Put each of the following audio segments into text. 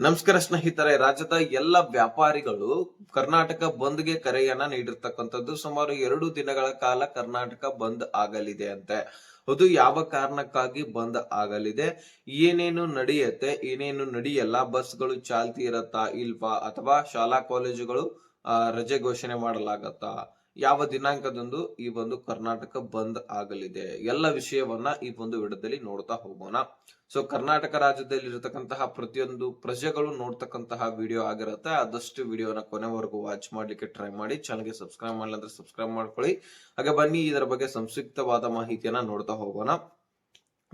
ನಮಸ್ಕಾರ ಸ್ನೇಹಿತರೆ, ರಾಜ್ಯದ ಎಲ್ಲ ವ್ಯಾಪಾರಿಗಳು ಕರ್ನಾಟಕ ಬಂದ್ಗೆ ಕರೆಯನ್ನ ನೀಡಿರ್ತಕ್ಕಂಥದ್ದು ಸುಮಾರು ಎರಡು ದಿನಗಳ ಕಾಲ ಕರ್ನಾಟಕ ಬಂದ್ ಆಗಲಿದೆ ಅಂತೆ. ಅದು ಯಾವ ಕಾರಣಕ್ಕಾಗಿ ಬಂದ್ ಆಗಲಿದೆ? ಏನೇನು ನಡೆಯುತ್ತೆ? ಏನೇನು ನಡೆಯಲ್ಲ? ಬಸ್ಗಳು ಚಾಲ್ತಿ ಇರತ್ತಾ ಇಲ್ವಾ? ಅಥವಾ ಶಾಲಾ, ಕಾಲೇಜುಗಳು ರಜೆ ಘೋಷಣೆ ಮಾಡಲಾಗತ್ತಾ? ಯಾವ ದಿನಾಂಕದಂದು ಈ ಒಂದು ಕರ್ನಾಟಕ ಬಂದ್ ಆಗಲಿದೆ? ಎಲ್ಲ ವಿಷಯವನ್ನ ಈ ಒಂದು ವಿಡದಲ್ಲಿ ನೋಡ್ತಾ ಹೋಗೋಣ. ಸೊ ಕರ್ನಾಟಕ ರಾಜ್ಯದಲ್ಲಿ ಇರತಕ್ಕಂತಹ ಪ್ರತಿಯೊಂದು ಪ್ರಜೆಗಳು ನೋಡ್ತಕ್ಕಂತಹ ವಿಡಿಯೋ ಆಗಿರುತ್ತೆ. ಆದಷ್ಟು ವಿಡಿಯೋನ ಕೊನೆವರೆಗೂ ವಾಚ್ ಮಾಡ್ಲಿಕ್ಕೆ ಟ್ರೈ ಮಾಡಿ. ಚಾನಲ್ಗೆ ಸಬ್ಸ್ಕ್ರೈಬ್ ಮಾಡಲಿ ಅಂದ್ರೆ ಸಬ್ಸ್ಕ್ರೈಬ್ ಮಾಡ್ಕೊಳ್ಳಿ. ಹಾಗೆ ಬನ್ನಿ, ಇದರ ಬಗ್ಗೆ ಸಂಕ್ಷಿಪ್ತವಾದ ಮಾಹಿತಿಯನ್ನ ನೋಡ್ತಾ ಹೋಗೋಣ.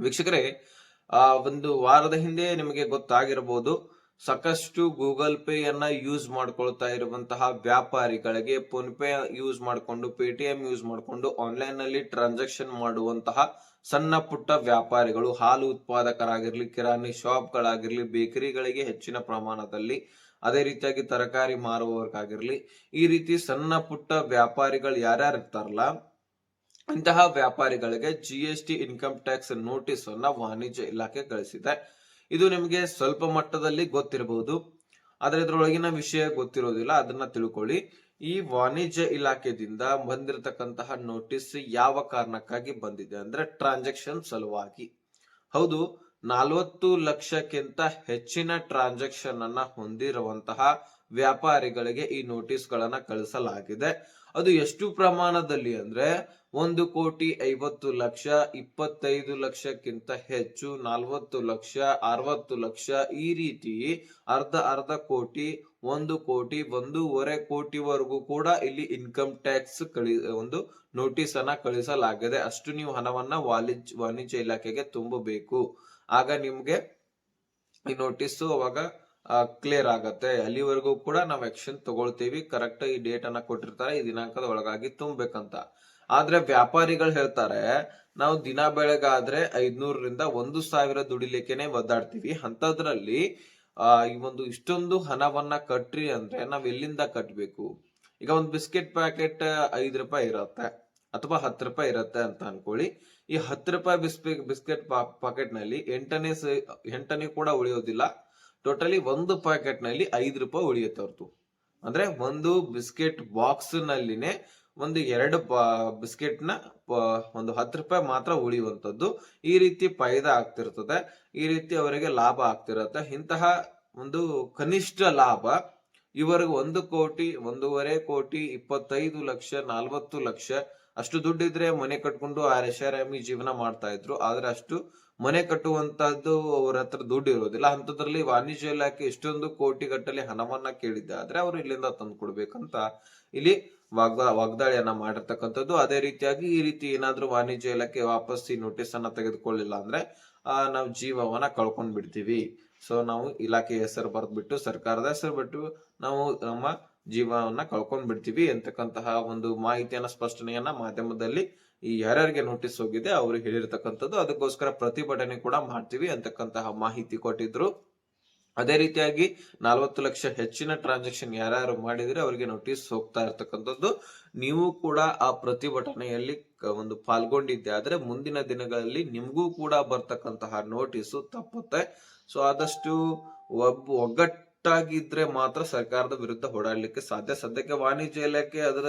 ವೀಕ್ಷಕರೇ, ಆ, ಒಂದು ವಾರದ ಹಿಂದೆ ನಿಮಗೆ ಗೊತ್ತಾಗಿರಬಹುದು ಸಾಕಷ್ಟು ಗೂಗಲ್ ಪೇ ಯನ್ನ ಯೂಸ್ ಮಾಡ್ಕೊಳ್ತಾ ಇರುವಂತಹ ವ್ಯಾಪಾರಿಗಳಿಗೆ ಫೋನ್ ಪೇ ಯೂಸ್ ಮಾಡಿಕೊಂಡು, ಪೇಟಿಎಂ ಯೂಸ್ ಮಾಡಿಕೊಂಡು ಆನ್ಲೈನ್ನಲ್ಲಿ ಟ್ರಾನ್ಸಾಕ್ಷನ್ ಮಾಡುವಂತಹ ಸಣ್ಣ ಪುಟ್ಟ ವ್ಯಾಪಾರಿಗಳು, ಹಾಲು ಉತ್ಪಾದಕರಾಗಿರ್ಲಿ, ಕಿರಾಣಿ ಶಾಪ್ಗಳಾಗಿರ್ಲಿ, ಬೇಕರಿಗಳಿಗೆ ಹೆಚ್ಚಿನ ಪ್ರಮಾಣದಲ್ಲಿ ಅದೇ ರೀತಿಯಾಗಿ ತರಕಾರಿ ಮಾರುವವರಿಗಾಗಿರ್ಲಿ, ಈ ರೀತಿ ಸಣ್ಣ ಪುಟ್ಟ ವ್ಯಾಪಾರಿಗಳು ಯಾರ್ಯಾರು ಇರ್ತಾರಲ್ಲ, ಇಂತಹ ವ್ಯಾಪಾರಿಗಳಿಗೆ ಜಿ ಇನ್ಕಮ್ ಟ್ಯಾಕ್ಸ್ ನೋಟಿಸ್ ಅನ್ನ ವಾಣಿಜ್ಯ ಇಲಾಖೆ ಕಳಿಸಿದೆ. ಇದು ನಿಮಗೆ ಸ್ವಲ್ಪ ಮಟ್ಟದಲ್ಲಿ ಗೊತ್ತಿರಬಹುದು, ಆದರೆ ಇದರೊಳಗಿನ ವಿಷಯ ಗೊತ್ತಿರೋದಿಲ್ಲ, ಅದನ್ನ ತಿಳ್ಕೊಳ್ಳಿ. ಈ ವಾಣಿಜ್ಯ ಇಲಾಖೆದಿಂದ ಬಂದಿರತಕ್ಕಂತಹ ನೋಟಿಸ್ ಯಾವ ಕಾರಣಕ್ಕಾಗಿ ಬಂದಿದೆ ಅಂದ್ರೆ ಟ್ರಾನ್ಸಾಕ್ಷನ್ ಸಲುವಾಗಿ. ಹೌದು, ನಲವತ್ತು ಲಕ್ಷಕ್ಕಿಂತ ಹೆಚ್ಚಿನ ಟ್ರಾನ್ಸಾಕ್ಷನ್ ಅನ್ನ ಹೊಂದಿರುವಂತಹ ವ್ಯಾಪಾರಿಗಳಿಗೆ ಈ ನೋಟಿಸ್ ಗಳನ್ನ ಕಳಿಸಲಾಗಿದೆ. ಅದು ಎಷ್ಟು ಪ್ರಮಾಣದಲ್ಲಿ ಅಂದ್ರೆ ಒಂದು ಕೋಟಿ ಐವತ್ತು ಲಕ್ಷ, ಇಪ್ಪತ್ತೈದು ಲಕ್ಷಕ್ಕಿಂತ ಹೆಚ್ಚು, ನಲವತ್ತು ಲಕ್ಷ, ಅರವತ್ತು ಲಕ್ಷ, ಈ ರೀತಿ ಅರ್ಧ ಅರ್ಧ ಕೋಟಿ, ಒಂದು ಕೋಟಿ, ಒಂದೂವರೆ ಕೋಟಿವರೆಗೂ ಕೂಡ ಇಲ್ಲಿ ಇನ್ಕಮ್ ಟ್ಯಾಕ್ಸ್ ಕಳಿ, ಒಂದು ನೋಟಿಸ್ ಅನ್ನ ಕಳಿಸಲಾಗಿದೆ ಅಷ್ಟು ನೀವು ಹಣವನ್ನ ವಾಣಿಜ್ಯ ವಾಣಿಜ್ಯ ಇಲಾಖೆಗೆ ತುಂಬಬೇಕು. ಆಗ ನಿಮ್ಗೆ ಈ ನೋಟಿಸ್ ಅವಾಗ ಕ್ಲಿಯರ್ ಆಗುತ್ತೆ. ಅಲ್ಲಿವರೆಗೂ ಕೂಡ ನಾವು ಆಕ್ಷನ್ ತಗೊಳ್ತೀವಿ. ಕರೆಕ್ಟ್ ಈ ಡೇಟ್ ಅನ್ನ ಕೊಟ್ಟಿರ್ತಾರೆ. ಈ ದಿನಾಂಕದ ಒಳಗಾಗಿ ತುಂಬಬೇಕಂತ. ಆದ್ರೆ ವ್ಯಾಪಾರಿಗಳು ಹೇಳ್ತಾರೆ, ನಾವು ದಿನ ಬೆಳಗಾದ್ರೆ ಐದ್ನೂರರಿಂದ ಒಂದು ಸಾವಿರ ದುಡಿಲಿಕ್ಕೆನೆ ಒದ್ದಾಡ್ತೀವಿ. ಅಂತದ್ರಲ್ಲಿ, ಆ, ಈ ಒಂದು ಇಷ್ಟೊಂದು ಹಣವನ್ನ ಕಟ್ರಿ ಅಂದ್ರೆ ನಾವ್ ಎಲ್ಲಿಂದ ಕಟ್ಬೇಕು? ಈಗ ಒಂದು ಬಿಸ್ಕೆಟ್ ಪ್ಯಾಕೆಟ್ ಐದು ರೂಪಾಯಿ ಇರತ್ತೆ ಅಥವಾ ಹತ್ತು ರೂಪಾಯಿ ಇರತ್ತೆ ಅಂತ ಅನ್ಕೊಳ್ಳಿ. ಈ ಹತ್ತು ರೂಪಾಯಿ ಬಿಸ್ಪಿ, ಬಿಸ್ಕೆಟ್ ಪಾಕೆಟ್ನಲ್ಲಿ ಎಂಟನೇ ಎಂಟನೇ ಕೂಡ ಉಳಿಯೋದಿಲ್ಲ. ಟೋಟಲಿ ಒಂದು ಪ್ಯಾಕೆಟ್ನಲ್ಲಿ ಐದು ರೂಪಾಯಿ ಉಳಿಯುತ್ತೆ ಹೊರತು. ಅಂದ್ರೆ ಒಂದು ಬಿಸ್ಕೆಟ್ ಬಾಕ್ಸ್ ನಲ್ಲಿನೇ ಒಂದು ಎರಡು ಬಿಸ್ಕೆಟ್ನ ಒಂದು ಹತ್ತು ರೂಪಾಯಿ ಮಾತ್ರ ಉಳಿಯುವಂತದ್ದು ಈ ರೀತಿ ಫಾಯ್ದಾ ಆಗ್ತಿರ್ತದೆ. ಈ ರೀತಿ ಅವರಿಗೆ ಲಾಭ ಆಗ್ತಿರತ್ತೆ. ಇಂತಹ ಒಂದು ಕನಿಷ್ಠ ಲಾಭ ಇವರಿಗೆ ಒಂದು ಕೋಟಿ, ಒಂದೂವರೆ ಕೋಟಿ, ಇಪ್ಪತ್ತೈದು ಲಕ್ಷ, ನಲ್ವತ್ತು ಲಕ್ಷ ಅಷ್ಟು ದುಡ್ಡಿದ್ರೆ ಮನೆ ಕಟ್ಕೊಂಡು ಆರಾಮಿ ಜೀವನ ಮಾಡ್ತಾ ಇದ್ರು. ಆದ್ರೆ ಅಷ್ಟು ಮನೆ ಕಟ್ಟುವಂತದ್ದು ಅವ್ರ ಹತ್ರ ದುಡ್ಡು ಇರೋದಿಲ್ಲ. ಅಂತದ್ರಲ್ಲಿ ವಾಣಿಜ್ಯ ಇಲಾಖೆ ಇಷ್ಟೊಂದು ಕೋಟಿ ಗಟ್ಟಲೆ ಹಣವನ್ನ ಕೇಳಿದ್ದೆ. ಆದ್ರೆ ಅವ್ರು ಇಲ್ಲಿಂದ ತಂದು ಕೊಡ್ಬೇಕಂತ ಇಲ್ಲಿ ವಾಗ್ದಾ ವಾಗ್ದಾಳಿಯನ್ನ ಮಾಡಿರ್ತಕ್ಕಂಥದ್ದು. ಅದೇ ರೀತಿಯಾಗಿ ಈ ರೀತಿ ಏನಾದ್ರೂ ವಾಣಿಜ್ಯ ಇಲಾಖೆ ವಾಪಸ್ ಈ ನೋಟಿಸ್ ಅನ್ನ ತೆಗೆದುಕೊಳ್ಳಿಲ್ಲ ಅಂದ್ರೆ, ಆ, ನಾವು ಜೀವವನ್ನ ಕಳ್ಕೊಂಡ್ ಬಿಡ್ತೀವಿ ಸೊ ನಾವು ಇಲಾಖೆ ಹೆಸರು ಬರೆದ್ಬಿಟ್ಟು, ಸರ್ಕಾರದ ಹೆಸರು ಬಿಟ್ಟು, ನಾವು ನಮ್ಮ ಜೀವವನ್ನ ಕಳ್ಕೊಂಡ್ ಬಿಡ್ತೀವಿ ಅಂತಕ್ಕಂತಹ ಒಂದು ಮಾಹಿತಿಯನ್ನ, ಸ್ಪಷ್ಟನೆಯನ್ನ ಮಾಧ್ಯಮದಲ್ಲಿ ಈ ಯಾರ್ಯಾರಿಗೆ ನೋಟಿಸ್ ಹೋಗಿದೆ ಅವರು ಹೇಳಿರ್ತಕ್ಕಂಥದ್ದು. ಅದಕ್ಕೋಸ್ಕರ ಪ್ರತಿಭಟನೆ ಕೂಡ ಮಾಡ್ತೀವಿ ಅಂತಕ್ಕಂತಹ ಮಾಹಿತಿ ಕೊಟ್ಟಿದ್ರು. ಅದೇ ರೀತಿಯಾಗಿ ನಲವತ್ತು ಲಕ್ಷ ಹೆಚ್ಚಿನ ಟ್ರಾನ್ಸಾಕ್ಷನ್ ಯಾರ್ಯಾರು ಮಾಡಿದ್ರೆ ಅವರಿಗೆ ನೋಟಿಸ್ ಹೋಗ್ತಾ ಇರ್ತಕ್ಕಂಥದ್ದು. ನೀವು ಕೂಡ ಆ ಪ್ರತಿಭಟನೆಯಲ್ಲಿ ಒಂದು ಪಾಲ್ಗೊಂಡಿದ್ದೆ. ಆದ್ರೆ ಮುಂದಿನ ದಿನಗಳಲ್ಲಿ ನಿಮ್ಗೂ ಕೂಡ ಬರ್ತಕ್ಕಂತಹ ನೋಟಿಸು ತಪ್ಪುತ್ತೆ. ಸೊ ಆದಷ್ಟು ಒಬ್ಬ ಒಗ್ಗಟ್ಟಾಗಿದ್ರೆ ಮಾತ್ರ ಸರ್ಕಾರದ ವಿರುದ್ಧ ಓಡಾಡ್ಲಿಕ್ಕೆ ಸಾಧ್ಯ. ಸದ್ಯಕ್ಕೆ ವಾಣಿಜ್ಯ ಇಲಾಖೆ ಅದರ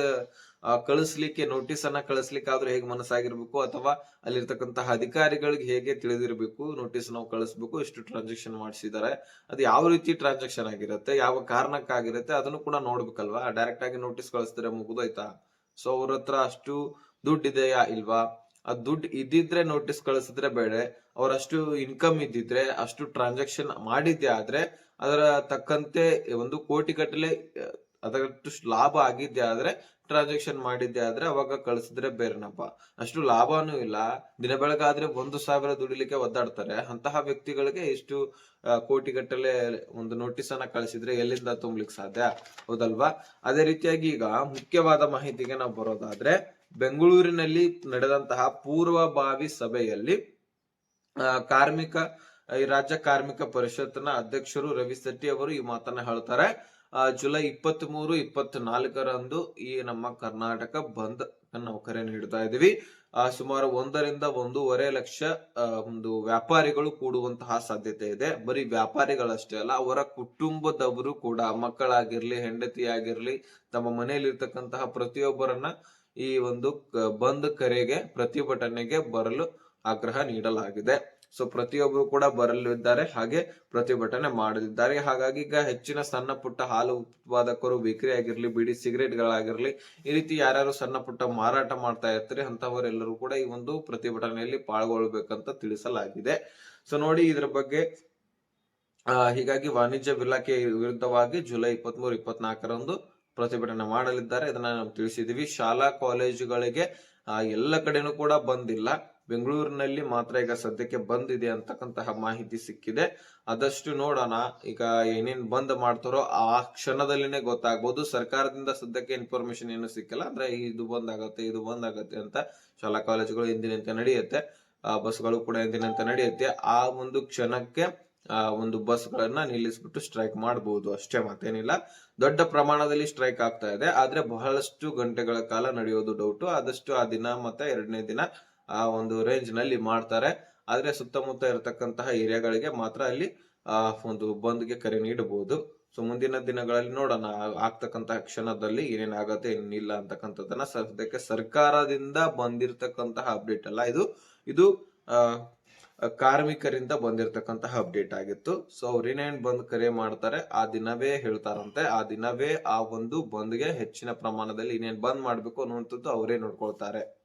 ಕಳಿಸ್ಲಿಕ್ಕೆ ನೋಟಿಸ್ ಅನ್ನ ಕಳಿಸ್ಲಿಕ್ಕೆ ಆದ್ರೂ ಹೇಗೆ ಮನಸ್ಸಾಗಿರ್ಬೇಕು ಅಥವಾ ಅಲ್ಲಿರ್ತಕ್ಕಂತಹ ಅಧಿಕಾರಿಗಳಿಗೆ ಹೇಗೆ ತಿಳಿದಿರ್ಬೇಕು ನೋಟಿಸ್ ನಾವು ಕಳಿಸ್ಬೇಕು, ಇಷ್ಟು ಟ್ರಾನ್ಸಾಕ್ಷನ್ ಮಾಡಿಸಿದ್ದಾರೆ. ಅದು ಯಾವ ರೀತಿ ಟ್ರಾನ್ಸಾಕ್ಷನ್ ಆಗಿರುತ್ತೆ, ಯಾವ ಕಾರಣಕ್ಕಾಗಿರುತ್ತೆ ಅದನ್ನು ಕೂಡ ನೋಡ್ಬೇಕಲ್ವಾ? ಡೈರೆಕ್ಟ್ ಆಗಿ ನೋಟಿಸ್ ಕಳಿಸಿದ್ರೆ ಮುಗಿದೋಯ್ತಾ? ಸೊ ಅವ್ರ ಹತ್ರ ಅಷ್ಟು ದುಡ್ಡಿದೆಯಾ ಇಲ್ವಾ? ಆ ದುಡ್ಡು ಇದ್ದಿದ್ರೆ ನೋಟಿಸ್ ಕಳಿಸಿದ್ರೆ ಬೇಡ ಅವರಷ್ಟು ಇನ್ಕಮ್ ಇದ್ದಿದ್ರೆ, ಅಷ್ಟು ಟ್ರಾನ್ಸಾಕ್ಷನ್ ಮಾಡಿದ್ದೆ ಆದ್ರೆ, ಅದರ ತಕ್ಕಂತೆ ಒಂದು ಕೋಟಿ ಗಟ್ಟಲೆ ಅದರಷ್ಟು ಲಾಭ ಆಗಿದ್ದೆ ಆದ್ರೆ ಟ್ರಾನ್ಸಾಕ್ಷನ್ ಮಾಡಿದ್ದೆ ಆದ್ರೆ ಅವಾಗ ಕಳಿಸಿದ್ರೆ ಬೇರೆನಪ್ಪ. ಅಷ್ಟು ಲಾಭನೂ ಇಲ್ಲ. ದಿನ ಬೆಳಗಾದ್ರೆ ಒಂದು ಸಾವಿರ ದುಡಿಲಿಕ್ಕೆ ಒದ್ದಾಡ್ತಾರೆ. ಅಂತಹ ವ್ಯಕ್ತಿಗಳಿಗೆ ಇಷ್ಟು ಕೋಟಿ ಗಟ್ಟಲೆ ಒಂದು ನೋಟಿಸ್ ಅನ್ನ ಕಳಿಸಿದ್ರೆ ಎಲ್ಲಿಂದ ತುಂಬಲಿಕ್ಕೆ ಸಾಧ್ಯ? ಹೌದಲ್ವಾ? ಅದೇ ರೀತಿಯಾಗಿ ಈಗ ಮುಖ್ಯವಾದ ಮಾಹಿತಿಗೆ ನಾವು ಬರೋದಾದ್ರೆ ಬೆಂಗಳೂರಿನಲ್ಲಿ ನಡೆದಂತಹ ಪೂರ್ವಭಾವಿ ಸಭೆಯಲ್ಲಿ ಕಾರ್ಮಿಕ ರಾಜ್ಯ ಕಾರ್ಮಿಕ ಪರಿಷತ್ನ ಅಧ್ಯಕ್ಷರು ರವಿ ಶೆಟ್ಟಿ ಅವರು ಈ ಮಾತನ್ನ ಹೇಳ್ತಾರೆ. ಜುಲೈ ಇಪ್ಪತ್ತ್ ಮೂರು ಇಪ್ಪತ್ತ್ ನಾಲ್ಕರಂದು ಈ ನಮ್ಮ ಕರ್ನಾಟಕ ಬಂದ್ ನಾವು ಕರೆ ನೀಡ್ತಾ ಇದೀವಿ ಸುಮಾರು ಒಂದರಿಂದ ಒಂದೂವರೆ ಲಕ್ಷ ಒಂದು ವ್ಯಾಪಾರಿಗಳು ಕೂಡುವಂತಹ ಸಾಧ್ಯತೆ ಇದೆ. ಬರೀ ವ್ಯಾಪಾರಿಗಳಷ್ಟೇ ಅಲ್ಲ, ಅವರ ಕುಟುಂಬದವರು ಕೂಡ ಮಕ್ಕಳಾಗಿರ್ಲಿ ಹೆಂಡತಿ ಆಗಿರ್ಲಿ ತಮ್ಮ ಮನೆಯಲ್ಲಿರ್ತಕ್ಕಂತಹ ಪ್ರತಿಯೊಬ್ಬರನ್ನ ಈ ಒಂದು ಬಂದ್ ಕರೆಗೆ ಪ್ರತಿಭಟನೆಗೆ ಬರಲು ಆಗ್ರಹ ನೀಡಲಾಗಿದೆ. ಸೊ ಪ್ರತಿಯೊಬ್ಬರು ಕೂಡ ಬರಲಿದ್ದಾರೆ. ಹಾಗೆ ಪ್ರತಿಭಟನೆ ಮಾಡಲಿದ್ದಾರೆ. ಹಾಗಾಗಿ ಈಗ ಹೆಚ್ಚಿನ ಸಣ್ಣ ಪುಟ್ಟ ಹಾಲು ಉತ್ಪಾದಕರು, ಬೇಕರಿ ಆಗಿರ್ಲಿ, ಬಿಡಿ ಸಿಗರೇಟ್ ಗಳಾಗಿರ್ಲಿ ಈ ರೀತಿ ಯಾರ್ಯಾರು ಸಣ್ಣ ಪುಟ್ಟ ಮಾರಾಟ ಮಾಡ್ತಾ ಇರ್ತಾರೆ ಅಂತವರೆಲ್ಲರೂ ಕೂಡ ಈ ಒಂದು ಪ್ರತಿಭಟನೆಯಲ್ಲಿ ಪಾಲ್ಗೊಳ್ಬೇಕಂತ ತಿಳಿಸಲಾಗಿದೆ. ಸೊ ನೋಡಿ ಇದ್ರ ಬಗ್ಗೆ ಹೀಗಾಗಿ ವಾಣಿಜ್ಯ ಇಲಾಖೆ ವಿರುದ್ಧವಾಗಿ ಜುಲೈ ಇಪ್ಪತ್ಮೂರು, ಇಪ್ಪತ್ನಾಲ್ಕರಂದು ಪ್ರತಿಭಟನೆ ಮಾಡಲಿದ್ದಾರೆ. ಇದನ್ನ ನಾವು ತಿಳಿಸಿದೀವಿ. ಶಾಲಾ ಕಾಲೇಜುಗಳಿಗೆ ಎಲ್ಲ ಕಡೆನೂ ಕೂಡ ಬಂದಿಲ್ಲ. ಬೆಂಗಳೂರಿನಲ್ಲಿ ಮಾತ್ರ ಈಗ ಸದ್ಯಕ್ಕೆ ಬಂದಿದೆ ಅಂತಕ್ಕಂತಹ ಮಾಹಿತಿ ಸಿಕ್ಕಿದೆ. ಆದಷ್ಟು ನೋಡೋಣ, ಈಗ ಏನೇನ್ ಬಂದ್ ಮಾಡ್ತಾರೋ ಆ ಕ್ಷಣದಲ್ಲಿನೇ ಗೊತ್ತಾಗ್ಬೋದು. ಸರ್ಕಾರದಿಂದ ಸದ್ಯಕ್ಕೆ ಇನ್ಫಾರ್ಮೇಶನ್ ಏನು ಸಿಕ್ಕಿಲ್ಲ. ಅಂದ್ರೆ ಇದು ಬಂದ್ ಆಗತ್ತೆ ಇದು ಬಂದ್ ಆಗತ್ತೆ ಅಂತ ಶಾಲಾ ಕಾಲೇಜುಗಳು ಎಂದಿನಂತೆ ನಡೆಯುತ್ತೆ. ಬಸ್ಗಳು ಕೂಡ ಎಂದಿನಂತೆ ನಡೆಯುತ್ತೆ. ಆ ಒಂದು ಕ್ಷಣಕ್ಕೆ ಒಂದು ಬಸ್ಗಳನ್ನ ನಿಲ್ಲಿಸ್ಬಿಟ್ಟು ಸ್ಟ್ರೈಕ್ ಮಾಡಬಹುದು ಅಷ್ಟೇ ಮತ್ತೇನಿಲ್ಲ. ದೊಡ್ಡ ಪ್ರಮಾಣದಲ್ಲಿ ಸ್ಟ್ರೈಕ್ ಆಗ್ತಾ ಇದೆ. ಆದ್ರೆ ಬಹಳಷ್ಟು ಗಂಟೆಗಳ ಕಾಲ ನಡೆಯೋದು ಡೌಟ್. ಆದಷ್ಟು ಆ ದಿನ ಮತ್ತೆ ಎರಡನೇ ದಿನ ಆ ಒಂದು ರೇಂಜ್ನಲ್ಲಿ ಮಾಡ್ತಾರೆ. ಆದ್ರೆ ಸುತ್ತಮುತ್ತ ಇರತಕ್ಕಂತಹ ಏರಿಯಾಗಳಿಗೆ ಮಾತ್ರ ಅಲ್ಲಿ, ಆ, ಒಂದು ಬಂದ್ಗೆ ಕರೆ ನೀಡಬಹುದು. ಸೊ, ಮುಂದಿನ ದಿನಗಳಲ್ಲಿ ನೋಡೋಣ. ಆ- ಆಗ್ತಕ್ಕಂತಹ ಕ್ಷಣದಲ್ಲಿ ಏನೇನಾಗತ್ತೆ ಏನಿಲ್ಲ ಅಂತಕ್ಕಂಥದ್ದನ್ನ ಸದ್ಯಕ್ಕೆ ಸರ್ಕಾರದಿಂದ ಬಂದಿರತಕ್ಕಂತಹ ಅಪ್ಡೇಟ್ ಅಲ್ಲ ಇದು. ಇದು, ಆ ಕಾರ್ಮಿಕರಿಂದ ಬಂದಿರತಕ್ಕಂತಹ ಅಪ್ಡೇಟ್ ಆಗಿತ್ತು. ಸೊ ಅವ್ರು ಏನೇನ್ ಬಂದ್ ಕರೆ ಮಾಡ್ತಾರೆ, ಆ ದಿನವೇ ಹೇಳ್ತಾರಂತೆ. ಆ ದಿನವೇ ಆ ಒಂದು ಬಂದ್ಗೆ ಹೆಚ್ಚಿನ ಪ್ರಮಾಣದಲ್ಲಿ ಇನ್ನೇನ್ ಬಂದ್ ಮಾಡ್ಬೇಕು ಅನ್ನುವಂಥದ್ದು ಅವರೇ ನೋಡ್ಕೊಳ್ತಾರೆ.